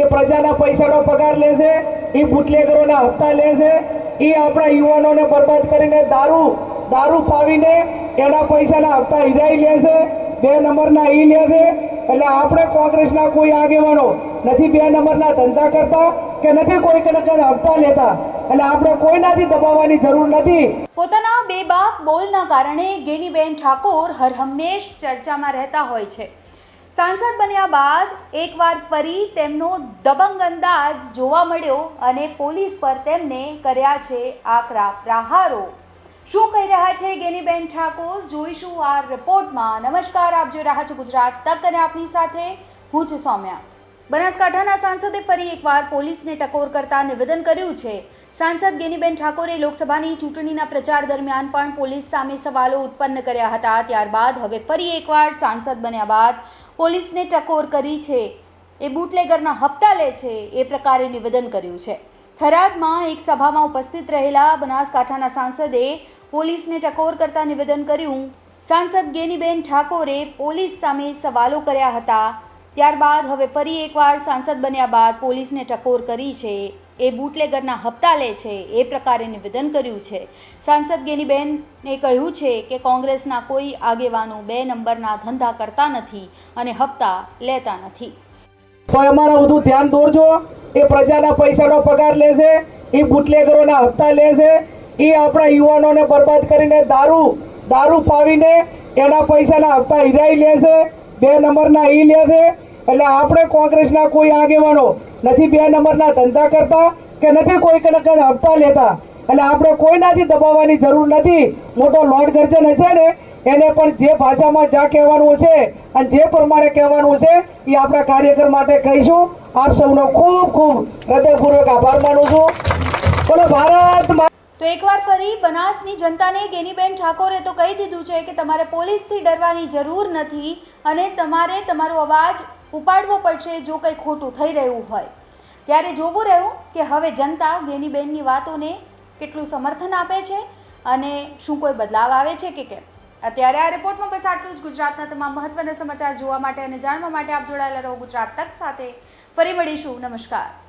એ પ્રજાના પૈસાનો પગાર લે છે, એ બુટલેગરોના હપ્તા લે છે, એ આપણા યુવાનોને બરબાદ કરીને દારૂ દારૂ પાવીને એના પૈસાના હપ્તા હિરાઈ લે છે, બે નંબરના ઈ લે છે. એટલે આપણે કોંગ્રેસના કોઈ આગેવાનો નથી બે નંબરના ધંધા કરતા કે નથી કોઈ હપ્તા લેતા. એટલે આપણે કોઈનાથી દબાવવાની જરૂર નથી. પોતાના બેબાક બોલના કારણે ગેનીબેન ઠાકોર હરહંમેશ ચર્ચામાં રહેતા હોય છે. સાંસદ બન્યા બાદ એકવાર ફરી તેમનો દબંગ અંદાજ જોવા મળ્યો અને પોલીસ પર તેમને કર્યા છે આકરા પ્રહારો. શું કહી રહ્યા છે ગેનીબેન ઠાકોર? જોઈશું આ રિપોર્ટમાં. નમસ્કાર, આપ જોઈ રહ્યા છો ગુજરાત તક અને આપની સાથે હું છું સૌમ્યા. બનાસકાંઠાના સાંસદે ફરી એકવાર પોલીસને ટકોર કરતા નિવેદન કર્યું છે. સાંસદ ગેનીબેન ઠાકોરે લોકસભાની ચૂંટણીના પ્રચાર દરમિયાન પણ પોલીસ સામે સવાલો ઉત્પન્ન કર્યા હતા. ત્યારબાદ હવે ફરી એકવાર સાંસદ બન્યા બાદ પોલીસને ટકોર કરી છે. એ બુટલેગરના હપ્તા લે છે. એ પ્રકારે નિવેદન કર્યું છે. થરાદમાં એક સભામાં ઉપસ્થિત રહેલા બનાસકાંઠાના સાંસદે પોલીસને ટકોર કરતા નિવેદન કર્યું. સાંસદ ગેનીબેન ઠાકોરે પોલીસ સામે સવાલો કર્યા હતા. ત્યારબાદ હવે ફરી એકવાર સાંસદ બન્યા બાદ પોલીસને ટકોર કરી છે. એ બુટલેગરના હપ્તા લે છે. એ પ્રકારે નિવેદન કર્યું છે. સાંસદ ગેનીબેને કહ્યું છે કે કોંગ્રેસના કોઈ આગેવાનો બે નંબરના ધંધા કરતા નથી અને હપ્તા લેતા નથી. તો અમારા બધું ધ્યાન દોરજો. એ પ્રજાના પૈસાનો પગાર લે છે. એ બુટલેગરોના હપ્તા લે છે. એ આપણા યુવાનોને બરબાદ કરીને દારૂ દારૂ પાવીને એના પૈસાના હપ્તા હિરાઈ લે છે. બે નંબરના એ લે છે. એટલે આપણે કોંગ્રેસના કોઈ આગેવાનો નથી બે નંબરના ધંધા કરતા કે નથી કોઈ હપ્તા લેતા? એટલે આપણે કોઈનાથી દબાવવાની જરૂર નથી. મોટો લોર્ડ ગર્જન હશે ને, એને પણ જે ભાષામાં જ્યાં કહેવાનું છે અને જે પ્રમાણે કહેવાનું છે એ આપણા કાર્યકર માટે કહીશું. આપ સૌનો ખૂબ ખૂબ હૃદયપૂર્વક આભાર માનું છું. બોલો ભારતમાં તો એકવાર ફરી બનાસની જનતાને ગેનીબેન ઠાકોરે તો કહી દીધું છે કે તમારે પોલીસથી ડરવાની જરૂર નથી અને તમારે તમારો અવાજ ઉપાડવો પડશે જો કંઈ ખોટું થઈ રહ્યું હોય. ત્યારે જોવું રહ્યું કે હવે જનતા ગેનીબેનની વાતોને કેટલું સમર્થન આપે છે અને શું કોઈ બદલાવ આવે છે કે કેમ? અત્યારે આ રિપોર્ટમાં બસ આટલું જ. ગુજરાતના તમામ મહત્વના સમાચાર જોવા માટે અને જાણવા માટે આપ જોડાયેલા રહો ગુજરાત તક સાથે. ફરી મળીશું. નમસ્કાર.